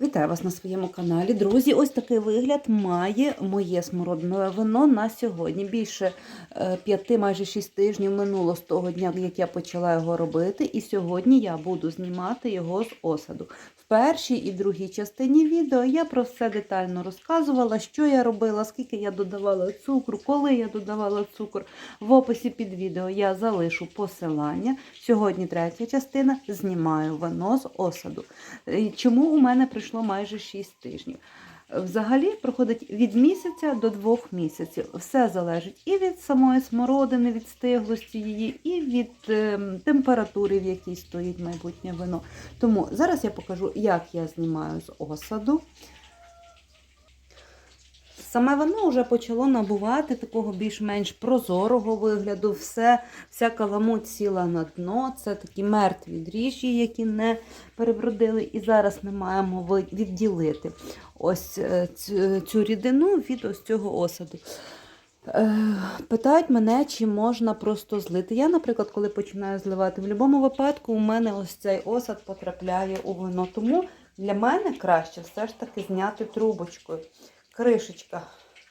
Вітаю вас на своєму каналі. Друзі, ось такий вигляд має моє смородинове вино на сьогодні. Більше е, п'яти, майже шість тижнів минуло з того дня, як я почала його робити. І сьогодні я буду знімати його з осаду. Першій і другій частині відео я про все детально розказувала, що я робила, скільки я додавала цукру, коли я додавала цукор. В описі під відео я залишу посилання. Сьогодні третя частина знімаю вино з осаду. Е, Чому у мене пройшло майже 6 тижнів? Взагалі проходить від місяця до двох місяців. Все залежить і від самої смородини, від стиглості її, і від е, температури, в якій стоїть майбутнє вино. Тому зараз я покажу, як я знімаю з осаду. Саме воно вже почало набувати такого більш-менш прозорого вигляду. Все, вся каламуть сіла на дно. Це такі мертві дріжджі, які не перебродили. І зараз ми маємо відділити ось е, цю, цю рідину від ось цього осаду. Е, Питають мене, чи можна просто злити. Я, наприклад, коли починаю зливати, в будь-якому випадку у мене ось цей осад потрапляє у вино. Тому для мене краще все ж таки зняти трубочкою. Кришечка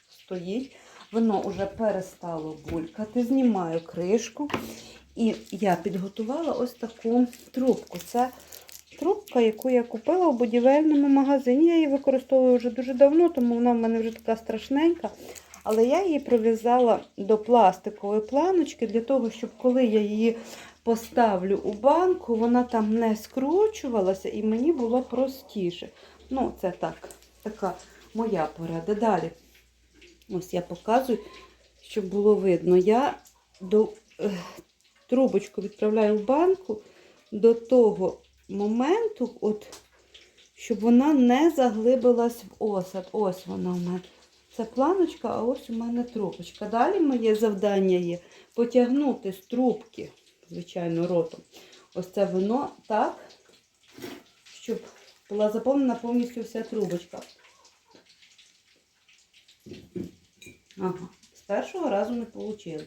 стоїть, воно вже перестало булькати. Знімаю кришку. І я підготувала ось таку трубку. Це трубка, яку я купила в будівельному магазині. Я її використовую вже дуже давно, тому вона в мене вже така страшненька. Але я її прив'язала до пластикової планочки для того, щоб коли я її поставлю у банку, вона там не скручувалася і мені було простіше. Ну, це так, така моя порада. Далі, ось я показую, щоб було видно. Я до, е, трубочку відправляю в банку до того моменту, от, щоб вона не заглибилась в осад. Ось вона у мене. Це планочка, а ось у мене трубочка. Далі моє завдання є потягнути з трубки, звичайно, ротом. Ось це вино так, щоб була заповнена повністю вся трубочка. Ага, з першого разу не вийшло.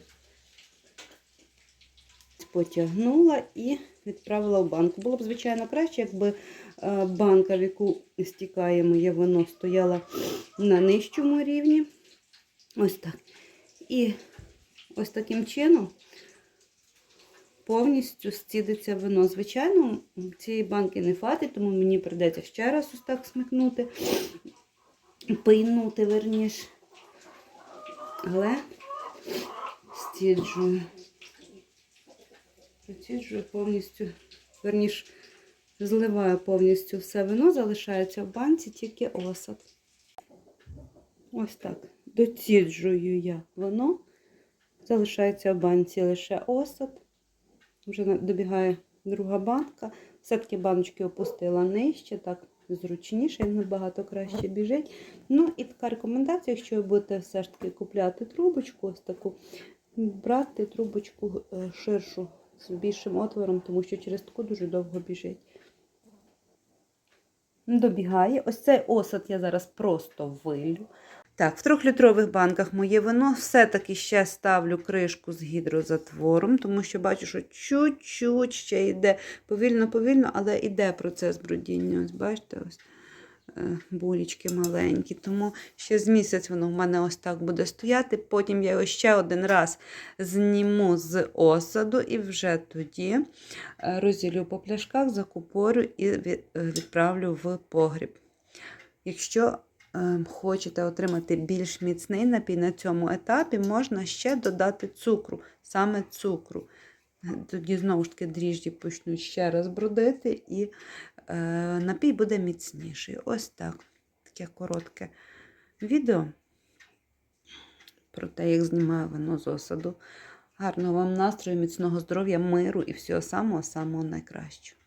Потягнула і відправила в банку. Було б, звичайно, краще, якби е, банка, в яку стікає моє вино, стояла на нижчому рівні. Ось так. І ось таким чином повністю зцідиться вино. Звичайно, цієї банки не хватить, тому мені прийдеться ще раз ось так смикнути, пийнути, верніше. Але стіджую. Проціджую повністю, верніше, зливаю повністю все вино, залишається в банці тільки осад. Ось так. Доціджую я вино, залишається в банці лише осад. Вже добігає друга банка. Все-таки баночки опустила нижче, так зручніше, він набагато краще біжить. Ну і така рекомендація, якщо ви будете все ж таки купляти трубочку, ось таку, брати трубочку е, ширшу з більшим отвором, тому що через таку дуже довго біжить. Добігає. Ось цей осад я зараз просто вилю. Так, в трьохлітрових банках моє вино все-таки ще ставлю кришку з гідрозатвором, тому що бачу, що чуть-чуть ще йде повільно-повільно, але йде процес бродіння. Ось бачите, ось е, булічки маленькі. Тому ще з місяць воно в мене ось так буде стояти. Потім я його ще один раз зніму з осаду і вже тоді е, розділю по пляшках, закупорю і е, відправлю в погріб. Якщо хочете отримати більш міцний напій на цьому етапі, можна ще додати цукру, саме цукру. Е, Тоді знову ж таки дріжджі почнуть ще раз бродити, і е, напій буде міцніший. Ось так. Таке коротке відео про те, як знімаю вино з осаду. Гарного вам настрою, міцного здоров'я, миру і всього самого-самого найкращого.